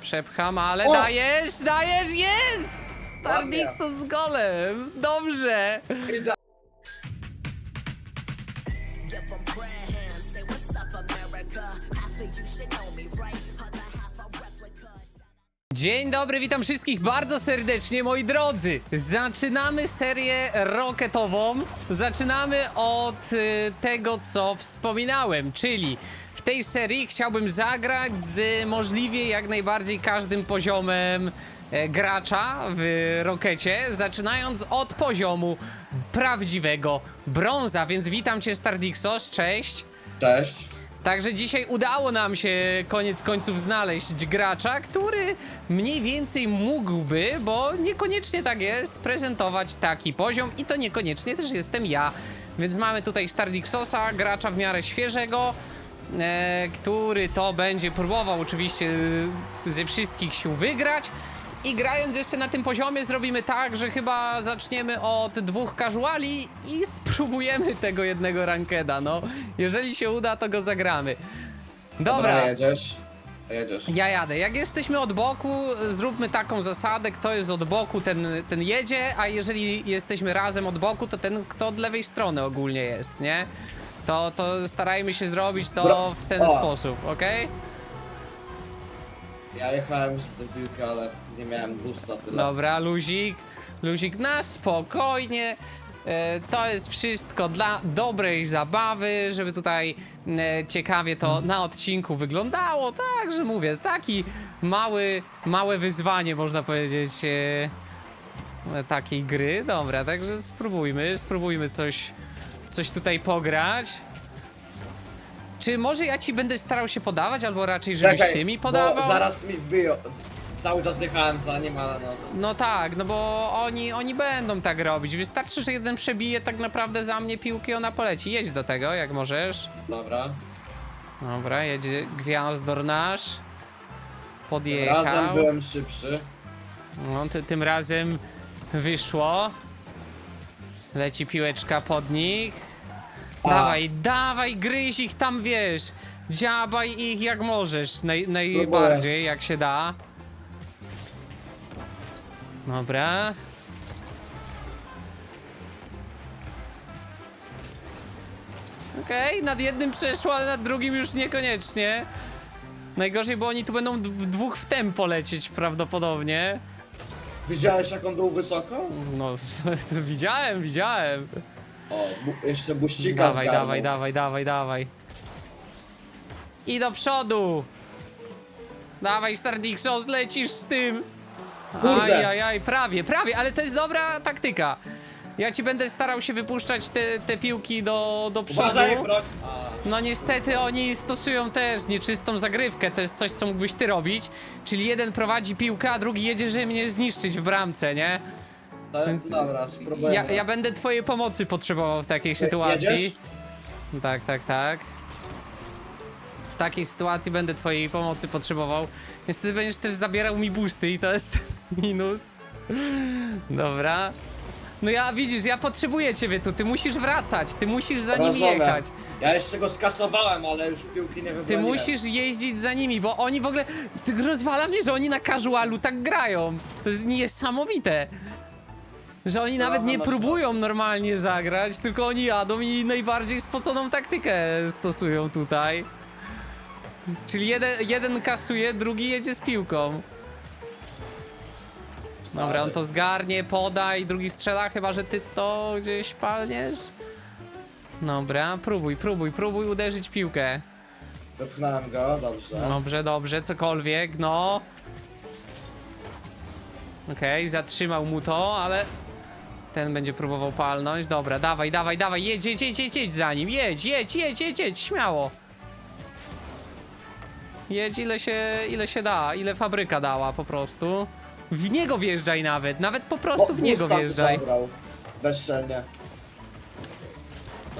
przepcham, ale O! dajesz, dajesz, jest! Ładnie. Stardixo z golem, dobrze. Ida- Give 'em prayer hands, say what's up, America. Half of you should know me, right? Other half a replica. Dzień dobry, witam wszystkich bardzo serdecznie, moi drodzy. Zaczynamy serię roketową. Zaczynamy od y, tego, co wspominałem, czyli w tej serii chciałbym zagrać z możliwie jak najbardziej każdym poziomem e, gracza w rokecie, zaczynając od poziomu prawdziwego brąza. Więc witam cię, Stardixos, cześć. Cześć. Także dzisiaj udało nam się koniec końców znaleźć gracza, który mniej więcej mógłby, bo niekoniecznie tak jest, prezentować taki poziom i to niekoniecznie też jestem ja. Więc mamy tutaj Stardixosa, gracza w miarę świeżego, który to będzie próbował oczywiście e, ze wszystkich sił wygrać. I grając jeszcze na tym poziomie zrobimy tak, że chyba zaczniemy od dwóch casuali i spróbujemy tego jednego rankeda, no. Jeżeli się uda, to go zagramy. Dobra, Dobra, jedziesz. Jedziesz. ja jadę. Jak jesteśmy od boku, zróbmy taką zasadę, kto jest od boku, ten, ten jedzie, a jeżeli jesteśmy razem od boku, to ten, kto od lewej strony ogólnie jest, nie? To, to starajmy się zrobić to Bro- w ten o. sposób, okej? Ja jechałem z do piłki, ale nie miałem gusta tyle. Dobra, luzik. Luzik na spokojnie. E, To jest wszystko dla dobrej zabawy, żeby tutaj e, ciekawie to na odcinku wyglądało. Także mówię, taki mały, małe wyzwanie można powiedzieć e, takiej gry. Dobra, także spróbujmy, spróbujmy coś, coś tutaj pograć. Czy może ja ci będę starał się podawać, albo raczej żebyś ty mi podawał? Bo zaraz mi wbiją. Cały czas jechałem za nim, ale no. No tak, no bo oni, oni będą tak robić. Wystarczy, że jeden przebije tak naprawdę za mnie piłki, ona poleci. Jedź do tego, jak możesz. Dobra. Dobra, jedzie gwiazdor nasz. Podjechał. Razem byłem szybszy. No, ty, tym razem wyszło. Leci piłeczka pod nich. A. Dawaj, dawaj, gryź ich tam, wiesz. Dziabaj ich jak możesz, naj, najbardziej, jak się da. Dobra. Okej, nad jednym przeszło, ale nad drugim już niekoniecznie. Najgorzej, bo oni tu będą w dwóch w tempo lecieć prawdopodobnie. Widziałeś jak on był wysoko? No, widziałem, widziałem. O, bu jeszcze buścika Dawaj, zgarnął. dawaj, dawaj, dawaj, dawaj. I do przodu. Dawaj, Stardixos, lecisz z tym. Kurde. Ajajaj, prawie, prawie, ale to jest dobra taktyka. Ja ci będę starał się wypuszczać te, te piłki do, do przodu. Uważaj. A, No niestety oni stosują też nieczystą zagrywkę, to jest coś, co mógłbyś ty robić. Czyli jeden prowadzi piłkę, a drugi jedzie, żeby mnie zniszczyć w bramce, nie? to, Więc dobra, spróbujemy. Ja, ja będę twojej pomocy potrzebował w takiej sytuacji. jedziesz? Tak, tak, tak. W takiej sytuacji będę twojej pomocy potrzebował. Niestety będziesz też zabierał mi boosty i to jest minus. Dobra. No ja widzisz, ja potrzebuję ciebie tu, ty musisz wracać, ty musisz za nimi Rozumiem. jechać. Ja jeszcze go skasowałem, ale już piłki nie Ty wybroniłem. musisz jeździć za nimi, bo oni w ogóle. Ty rozwala mnie, że oni na casualu tak grają. To jest niesamowite. Że oni nawet nie masz próbują normalnie zagrać, tylko oni jadą i najbardziej spoconą taktykę stosują tutaj. Czyli jeden, jeden kasuje, drugi jedzie z piłką. Dobra, on to zgarnie, poda i drugi strzela, chyba że ty to gdzieś palniesz. Dobra, próbuj, próbuj, próbuj uderzyć piłkę. Wypchnąłem go, dobrze. Dobrze, dobrze, cokolwiek, no. Okej, zatrzymał mu to, ale ten będzie próbował palnąć. Dobra, dawaj, dawaj, dawaj, jedź, jedź, jedź, jedź, jedź za nim, jedź, jedź, jedź, jedź, jedź, śmiało. Jedź ile się, ile się da, ile fabryka dała po prostu. W niego wjeżdżaj nawet, nawet po prostu w niego wjeżdżaj. zabrał. Bezczelnie.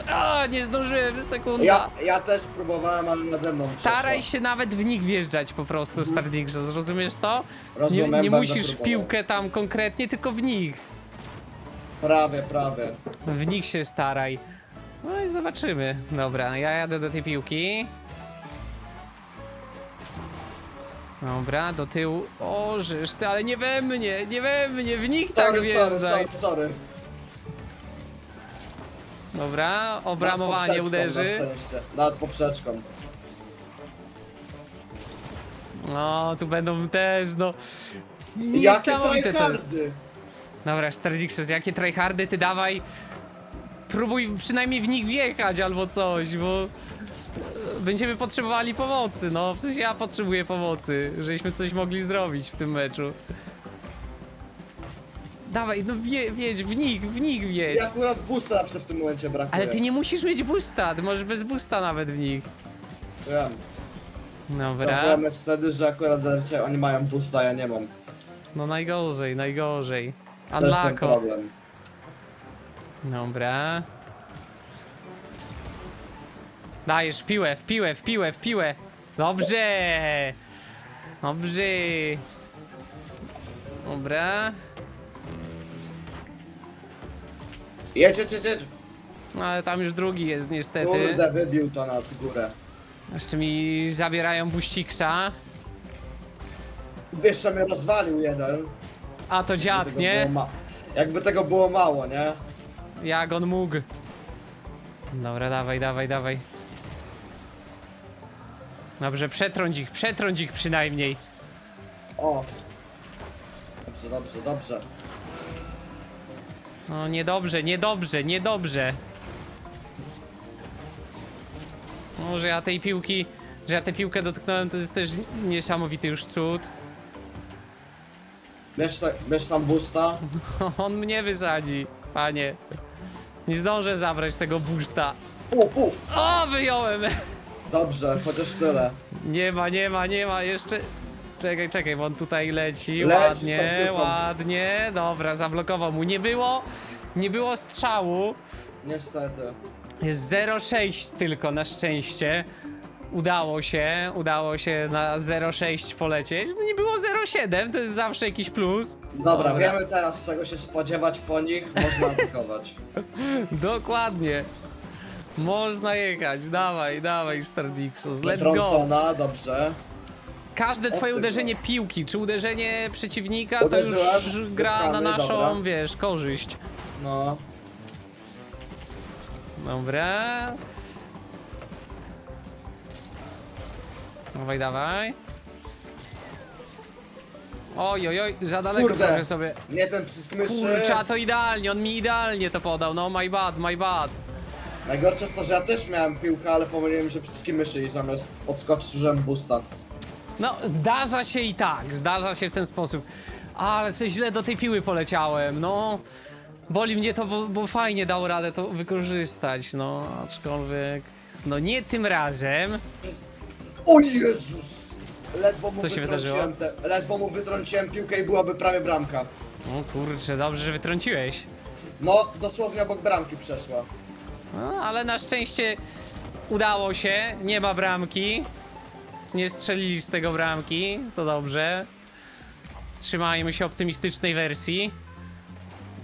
A, nie zdążyłem, sekunda. Ja, ja też próbowałem, ale nade mną Staraj przeszła. się nawet w nich wjeżdżać po prostu, Stardixo, zrozumiesz to? Nie, Rozumiem, nie będę musisz w próbował. piłkę tam konkretnie, tylko w nich. Prawie, prawie. W nich się staraj. No i zobaczymy. Dobra, ja jadę do tej piłki. Dobra, do tyłu. O, żeż ty, ale nie we mnie, nie we mnie, w nich tak Sorry, sorry, wjeżdżaj. sorry, sorry. Dobra, Nad obramowanie poprzeczką, uderzy. Na szczęście. Nad poprzeczką. No, tu będą też, no. Jakie Niesamowite to jest. tryhardy! Dobra, Stardixes, jakie tryhardy ty dawaj. Próbuj przynajmniej w nich wjechać albo coś, bo będziemy potrzebowali pomocy, no. W sensie ja potrzebuję pomocy, żeśmy coś mogli zrobić w tym meczu. Dawaj, no wje, wjedź, w nich, w nich wjedź. I akurat boosta zawsze w tym momencie brakuje. Ale ty nie musisz mieć boosta, ty możesz bez boosta nawet w nich. Wiem. Dobra. Problem jest wtedy, że akurat oni mają boosta, ja nie mam. No najgorzej, najgorzej. To jest ten problem. Dobra. Dajesz w piłę, w piłę, w piłę, w piłę. Dobrze. Dobrze. Dobra. Jedź, jedź, jedź, jedź. No ale tam już drugi jest niestety. Kurde, wybił to nad górę. Jeszcze mi zabierają buściksa. Jeszcze mnie rozwalił jeden. A to dziad, Jakby tego nie? było ma- Jakby tego było mało, nie? Jak on mógł. Dobra, dawaj, dawaj, dawaj. Dobrze, przetrąć ich, przetrąć ich przynajmniej. O. Dobrze, dobrze, dobrze. No niedobrze, niedobrze, niedobrze. No, że ja tej piłki, że ja tę piłkę dotknąłem, to jest też niesamowity już cud. Bierz, ta, bierz tam boosta. On mnie wysadzi, panie. Nie zdążę zabrać tego boosta. Pu, pu. O, wyjąłem! Dobrze, chociaż tyle. Nie ma, nie ma, nie ma, jeszcze... Czekaj, czekaj, bo on tutaj leci, ładnie, ładnie. Dobra, zablokował mu. Nie było, nie było strzału. Niestety. Jest 0,6 tylko na szczęście. Udało się, udało się na 0,6 polecieć. No nie było 0,7, to jest zawsze jakiś plus. Dobra, wiemy teraz czego się spodziewać po nich, można atakować. Dokładnie. Można jechać, dawaj, dawaj Stardixos, let's go. Trącona, dobrze. Każde twoje uderzenie piłki, czy uderzenie przeciwnika, to Uderzyłem, już gra na naszą, dobra. wiesz, korzyść. No. Dobra. Dawaj, dawaj. Oj, oj, oj, za daleko Kurde. trochę sobie. Nie ten przycisk myszy. Kurczę, a to idealnie, on mi idealnie to podał, no my bad, my bad. Najgorsze jest to, że ja też miałem piłkę, ale pomyliłem się przyciski myszy i zamiast odskoczyć użyłem boosta. No, zdarza się i tak, zdarza się w ten sposób. Ale coś źle do tej piły poleciałem, no. Boli mnie to, bo, bo fajnie dał radę to wykorzystać, no, aczkolwiek... No nie tym razem. O Jezus! Ledwo mu Co się wytrąciłem te, ledwo mu wytrąciłem piłkę i byłaby prawie bramka. O kurczę, dobrze, że wytrąciłeś. No, dosłownie obok bramki przeszła. No, ale na szczęście udało się, nie ma bramki. Nie strzelili z tego bramki, to dobrze. Trzymajmy się optymistycznej wersji.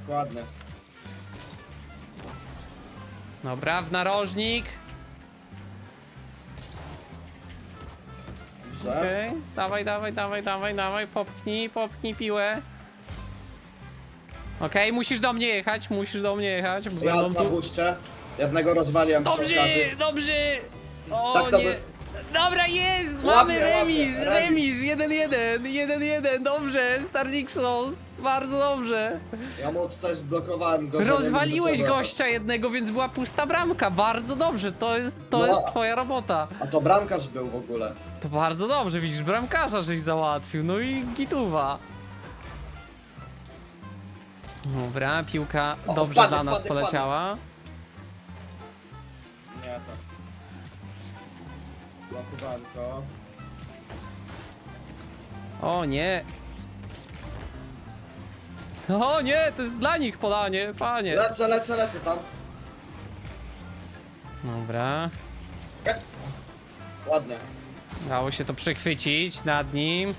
Dokładnie. Dobra, w narożnik. Dobrze. Okej, dawaj, dawaj, dawaj, dawaj, dawaj, popchnij, popchnij piłę. Okej, musisz do mnie jechać, musisz do mnie jechać, bo Ja będą na tu... Jednego rozwaliłem Dobrze, dobrze! O Tak to nie! by- Dobra, jest! Ładnie, Mamy remis, remis. remis! 1-1, 1-1, dobrze! Starnixos, bardzo dobrze! Ja mu tutaj zblokowałem go. Rozwaliłeś gościa jednego, więc była pusta bramka, bardzo dobrze, to jest, to No. jest twoja robota. A to bramkarz był w ogóle. To bardzo dobrze, widzisz, bramkarza żeś załatwił, no i gituwa. Dobra, piłka O, dobrze wpadnie, dla nas wpadnie, poleciała. Nie, Blokowanko. O nie! O nie, to jest dla nich podanie, panie. Lecę, lecę, lecę tam. Dobra, Ładnie. dało się to przechwycić nad nim.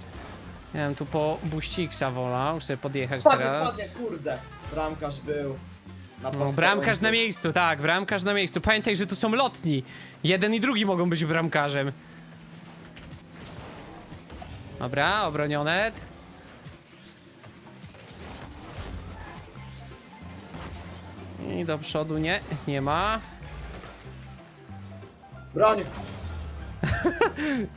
Ja bym tu po buściksa wolał sobie podjechać Wpadnie, teraz. wpadnie, kurde. Bramkarz był. Na No, posterunku. bramkarz na miejscu, tak, bramkarz na miejscu. Pamiętaj, że tu są lotni. Jeden i drugi mogą być bramkarzem. Dobra, obronione. I do przodu nie, nie ma. Broń!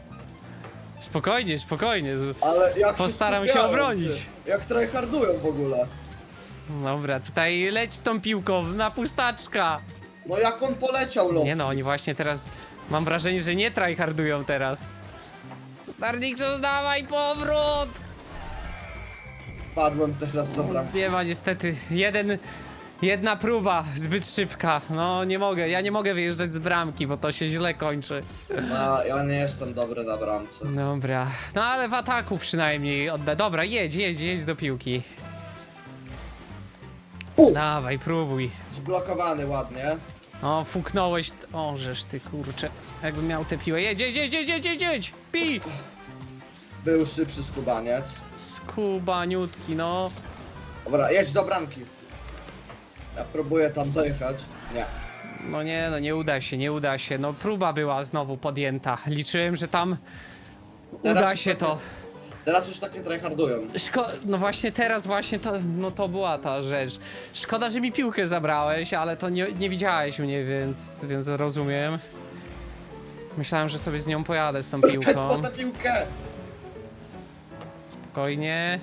Spokojnie, spokojnie. Ale jak Postaram się skupiają, obronić. Ty. Jak tryhardują w ogóle. Dobra, tutaj leć z tą piłką na pustaczka. No jak on poleciał lot. Nie no, oni właśnie teraz, mam wrażenie, że nie tryhardują teraz. Starnixos, dawaj powrót! Padłem teraz do bramki. Nie ma niestety, jeden, jedna próba zbyt szybka. No nie mogę, ja nie mogę wyjeżdżać z bramki, bo to się źle kończy. No, ja nie jestem dobry na bramce. Dobra, no ale w ataku przynajmniej odda. Dobra, jedź, jedź, jedź do piłki. U! Dawaj, próbuj. Zblokowany ładnie. O, fuknąłeś. O, żeż ty kurczę. Jakbym miał tę piłę. Jedź, jedź, jedź, jedź, jedź, jedź, jedź! Pi! Był szybszy skubaniec. Skubaniutki, no. Dobra, jedź do bramki. Ja próbuję tam dojechać. Nie. No nie, no nie uda się, nie uda się. No próba była znowu podjęta. Liczyłem, że tam Teraz uda już się to. Teraz już takie tryhardują. Szko no właśnie teraz właśnie to, no to była ta rzecz. Szkoda, że mi piłkę zabrałeś, ale to nie, nie widziałeś mnie, więc, więc rozumiem. Myślałem, że sobie z nią pojadę, z tą piłką. tę piłkę! Spokojnie.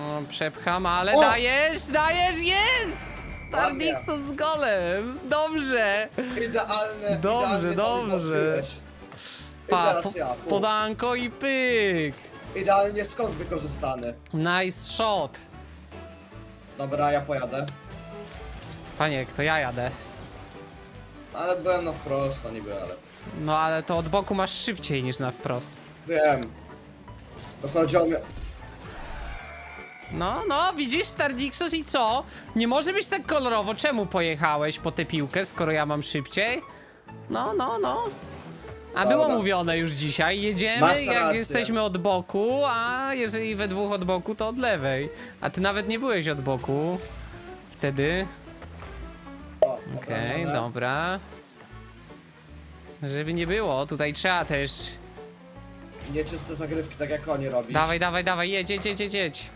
O, przepcham, ale O! dajesz, dajesz, jest! Ładnie. Stardixo z golem! Dobrze! Idealne, Dobrze, dobrze. podbiłeś. I Pa, teraz ja. podanko i pyk! Idealnie skąd wykorzystany. Nice shot! Dobra, ja pojadę. Panie, to ja jadę. Ale byłem na wprost, no niby, ale... No ale to od boku masz szybciej niż na wprost. Wiem. To chodzi o mnie... No, no, widzisz Stardixos i co? Nie może być tak kolorowo. Czemu pojechałeś po tę piłkę, skoro ja mam szybciej? No, no, no. A Dobra. było mówione już dzisiaj, jedziemy Masz jak rację. jesteśmy od boku, a jeżeli we dwóch od boku, to od lewej. A ty nawet nie byłeś od boku. Wtedy. O, Okej, dobra. Żeby nie było, tutaj trzeba też. Nieczyste zagrywki, tak jak oni robią. Dawaj, dawaj, dawaj, jedź, jedź, jedź, jedź, jedź.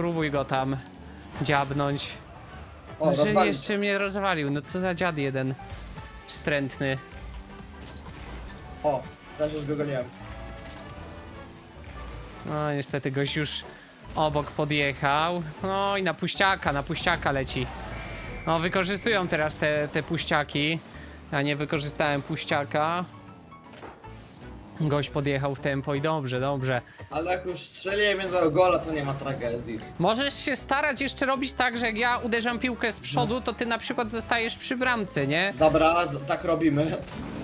Próbuj go tam dziabnąć. O, że rozwalić. jeszcze mnie rozwalił, no co za dziad jeden. Wstrętny. O, też już go goniłem. No niestety gość już obok podjechał. No i na puściaka, na puściaka leci. No wykorzystują teraz te, te puściaki. Ja nie wykorzystałem puściaka. Gość podjechał w tempo i dobrze, dobrze. Ale jak już strzeliłem jednego gola, to nie ma tragedii. Możesz się starać jeszcze robić tak, że jak ja uderzam piłkę z przodu, to ty na przykład zostajesz przy bramce, nie? Dobra, z- tak robimy.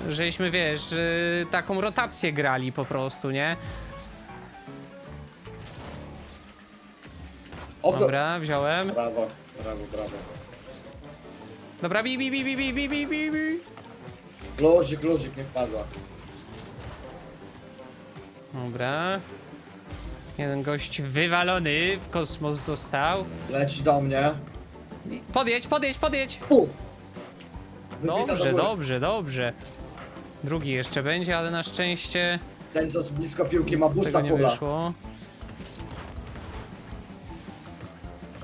Żeśmy, wiesz, yy, taką rotację grali po prostu, nie? Dobra, wziąłem. Brawo, brawo, brawo. Dobra, bi, bi, bi, bi, bi, bi, bi, bi, bi. Luzik, luzik, nie wpadła. Dobra. Jeden gość wywalony w kosmos został. Leci do mnie. Podjedź, podjedź, podjedź! U! Wybita do Dobrze, góry. dobrze, dobrze. Drugi jeszcze będzie, ale na szczęście Ten, co z blisko piłki ma z busta tego nie wyszło.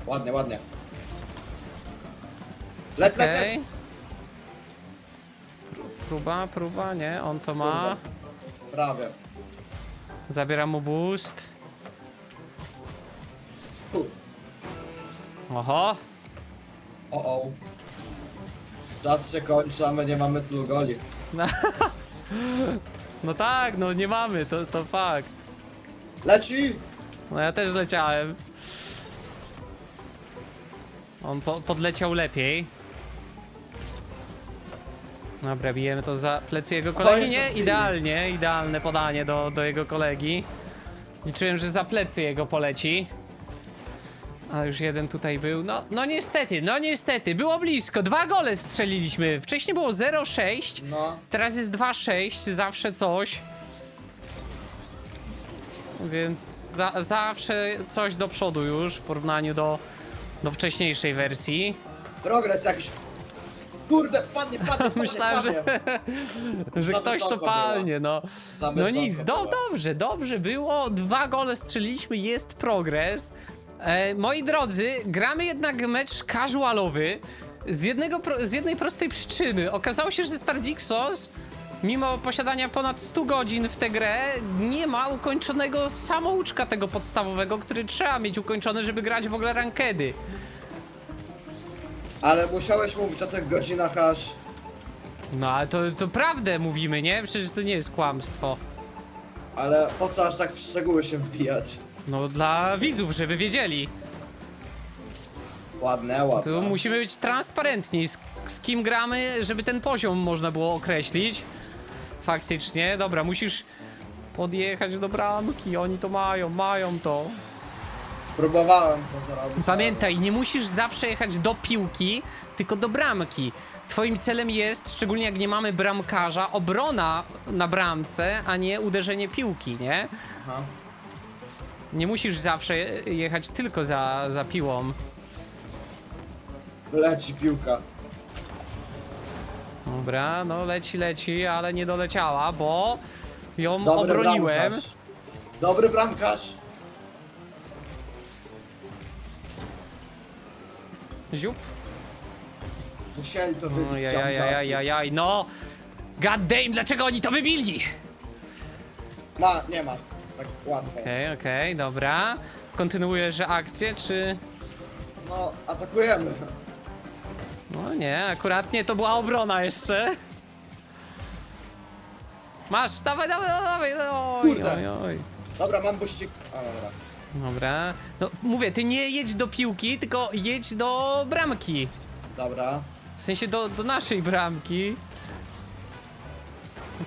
Ładnie, ładnie. Lec, lec, Okej. lec. Próba, próba, nie, on to ma. Kurde. Prawie. Zabiera mu boost. Oho. O, o. Czas się kończy, a my nie mamy tylu goli. No tak, no nie mamy, to, to fakt. Leci! No ja też leciałem. On po, podleciał lepiej. Dobra, bijemy to za plecy jego kolegi. Nie, idealnie, idealne podanie do, do jego kolegi. Liczyłem, że za plecy jego poleci. Ale już jeden tutaj był. No, no niestety, no niestety, było blisko. Dwa gole strzeliliśmy. Wcześniej było 0-6. No. Teraz jest 2-6, zawsze coś. Więc za, zawsze coś do przodu już w porównaniu do, do wcześniejszej wersji. Progres jakiś. Kurde, wpadnie, wpadnie, wpadnie, Myślałem, że, wpadnie. że Za ktoś to wysoko palnie, no. Za No wysoko nic, do, dobrze, dobrze było. Dwa gole strzeliliśmy, jest progres. E, moi drodzy, gramy jednak mecz casualowy z, jednego, pro- z jednej prostej przyczyny. Okazało się, że Stardixos, mimo posiadania ponad 100 godzin w tę grę, nie ma ukończonego samouczka tego podstawowego, który trzeba mieć ukończony, żeby grać w ogóle rankedy. Ale musiałeś mówić o tych godzinach aż... No ale to, to prawdę mówimy, nie? Przecież to nie jest kłamstwo. Ale po co aż tak w szczegóły się wbijać? No dla widzów, żeby wiedzieli. Ładne, ładne. Tu musimy być transparentni, z, z kim gramy, żeby ten poziom można było określić. Faktycznie, dobra, musisz podjechać do bramki, oni to mają, mają to. Próbowałem to zrobić. Pamiętaj, nie musisz zawsze jechać do piłki, tylko do bramki. Twoim celem jest, szczególnie jak nie mamy bramkarza, obrona na bramce, a nie uderzenie piłki, nie? Aha. Nie musisz zawsze jechać tylko za, za piłą. Leci piłka. Dobra, no leci, leci, ale nie doleciała, bo ją Dobry obroniłem. bramkarz. Dobry bramkarz. Ziup. Musieli to wybić. Ojajajajajaj, no! God damn, dlaczego oni to wybili? Ma, nie ma. Tak łatwo. Okej, okej, dobra. Kontynuujesz akcję, czy... No, atakujemy. No nie, akuratnie to była obrona jeszcze. Masz, dawaj, dawaj, dawaj, oj, Kurde. oj, oj. Dobra, mam buścik. A, dobra. Dobra. No mówię, ty nie jedź do piłki, tylko jedź do bramki. Dobra. W sensie do, do naszej bramki.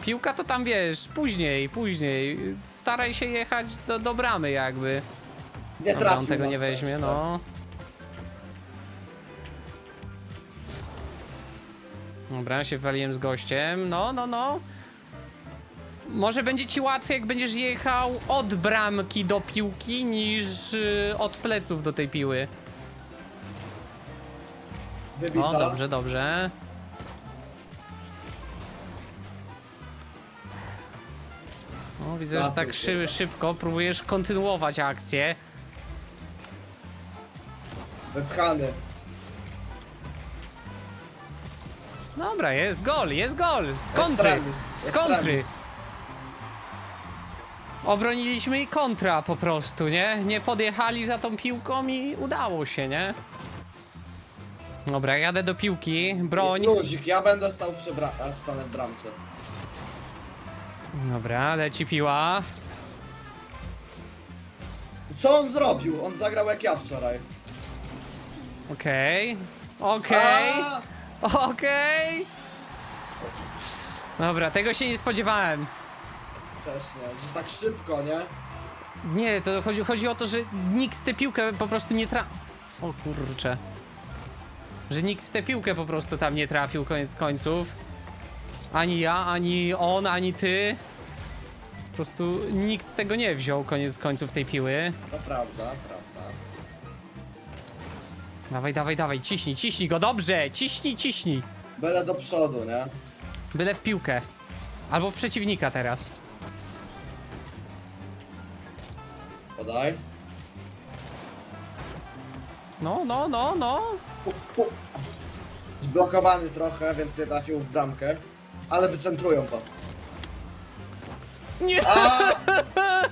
Piłka to tam wiesz, później, później. Staraj się jechać do, do bramy jakby. Nie Dobra, trafił on tego na nie weźmie, no. Dobra, się waliłem z gościem. No, no, no. Może będzie ci łatwiej, jak będziesz jechał od bramki do piłki, niż y, od pleców do tej piły. Wybita. O, dobrze, dobrze. O, widzę, że tak szy, szybko próbujesz kontynuować akcję. Wypchany. Dobra, jest gol, jest gol! Z kontry! Z kontry! Obroniliśmy i kontra po prostu, nie? Nie podjechali za tą piłką i udało się, nie? Dobra, jadę do piłki, broń. Luzik, ja będę stał przy bra a, stanę w bramce. Dobra, leci piła. Co on zrobił? On zagrał jak ja wczoraj. Okej. Okej. A! Okej. Dobra, tego się nie spodziewałem. Też nie, że tak szybko, nie? Nie, to chodzi, chodzi o to, że nikt w tę piłkę po prostu nie tra... O kurcze. Że nikt w tę piłkę po prostu tam nie trafił koniec końców. Ani ja, ani on, ani ty. Po prostu nikt tego nie wziął koniec końców tej piły. To prawda, prawda. Dawaj, dawaj, dawaj, ciśnij, ciśnij go, dobrze! Ciśnij, ciśnij! Byle do przodu, nie? Byle w piłkę. Albo w przeciwnika teraz. Podaj. No, no, no, no. Pu, pu. Zblokowany trochę, więc nie trafił w bramkę. Ale wycentrują to. Nie! A!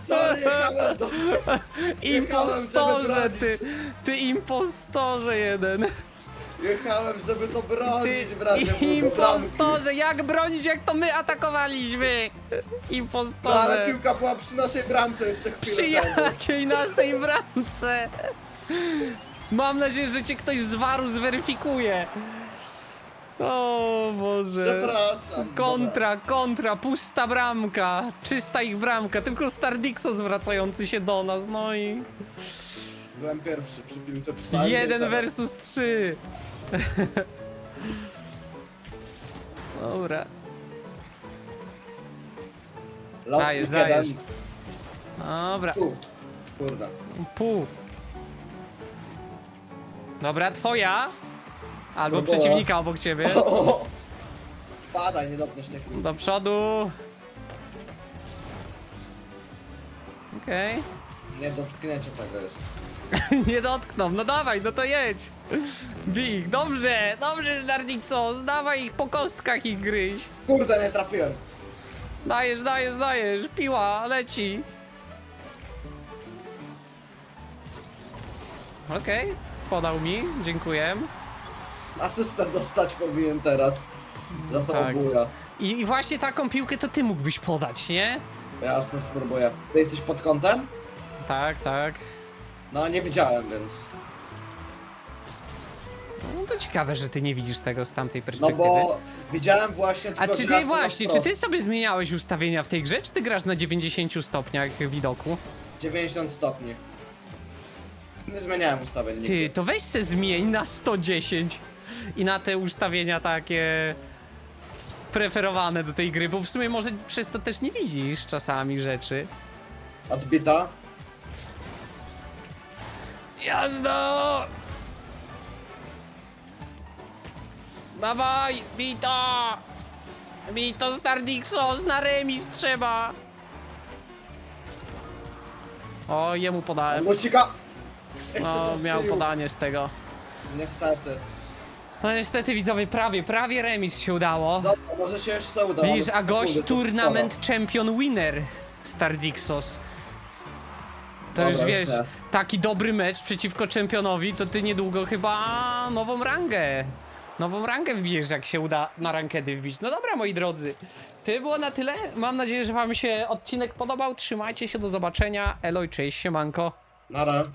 Sorry, jechałem do... Impostorze, ty! Ty impostorze jeden! Jechałem, żeby to Ty bronić w bramki. impostorze! Jak bronić, jak to my atakowaliśmy? No ale Impostorze! piłka była przy naszej bramce jeszcze chwilę Przy temu. jakiej naszej bramce? Mam nadzieję, że cię ktoś z waru zweryfikuje. O Boże. Przepraszam. Kontra, kontra, pusta bramka, czysta ich bramka, tylko Stardixo zwracający się do nas, no i. Byłem pierwszy przy piłce przynajmniej jeden teraz. versus trzy. Dobra, Lotnik Dajesz, jeden. dajesz. dobra, Tu. Kurde. pół. Dobra, twoja. Albo Próbował. przeciwnika obok ciebie. Spadaj, nie dopniesz tej. Do przodu. Okej. Nie dotknięcie tego jest. Nie dotkną, no dawaj, no to jedź. Bij ich, dobrze, dobrze Snardixos, dawaj ich po kostkach ich gryź. Kurde, nie trafiłem. Dajesz, dajesz, dajesz, piła, leci. Okej, podał mi, dziękuję. Asystę dostać powinien teraz. Za Tak. samobuja. I, I właśnie taką piłkę to ty mógłbyś podać, nie? Jasne, spróbuję. Ty jesteś pod kątem? Tak, tak. No, nie widziałem, więc... No to ciekawe, że ty nie widzisz tego z tamtej No perspektywy. bo widziałem właśnie A tylko czy ty raz na właśnie, czy wprost. ty sobie zmieniałeś ustawienia w tej grze, czy ty grasz na 90 stopniach widoku? 90 stopni. Nie zmieniałem ustawień nigdy. Ty, to weź se zmień na 110 i na te ustawienia takie preferowane do tej gry, bo w sumie może przez to też nie widzisz czasami rzeczy. Odbita. Jazda! Dawaj, bito! Bito Stardixos, na remis trzeba! O, jemu podałem. Musika! No, to miał podanie z tego. Niestety. No niestety widzowie, prawie, prawie remis się udało. Dobra, może się jeszcze uda. Widzisz, ale a gość to turnament champion winner Stardixos. To Dobra, już wiesz, nie. taki dobry mecz przeciwko czempionowi, to ty niedługo chyba nową rangę. Nową rangę wbijesz, jak się uda na rankedy wbić. No dobra, moi drodzy. To było na tyle. Mam nadzieję, że wam się odcinek podobał. Trzymajcie się, do zobaczenia. Eloj, cześć, siemanko. Nara.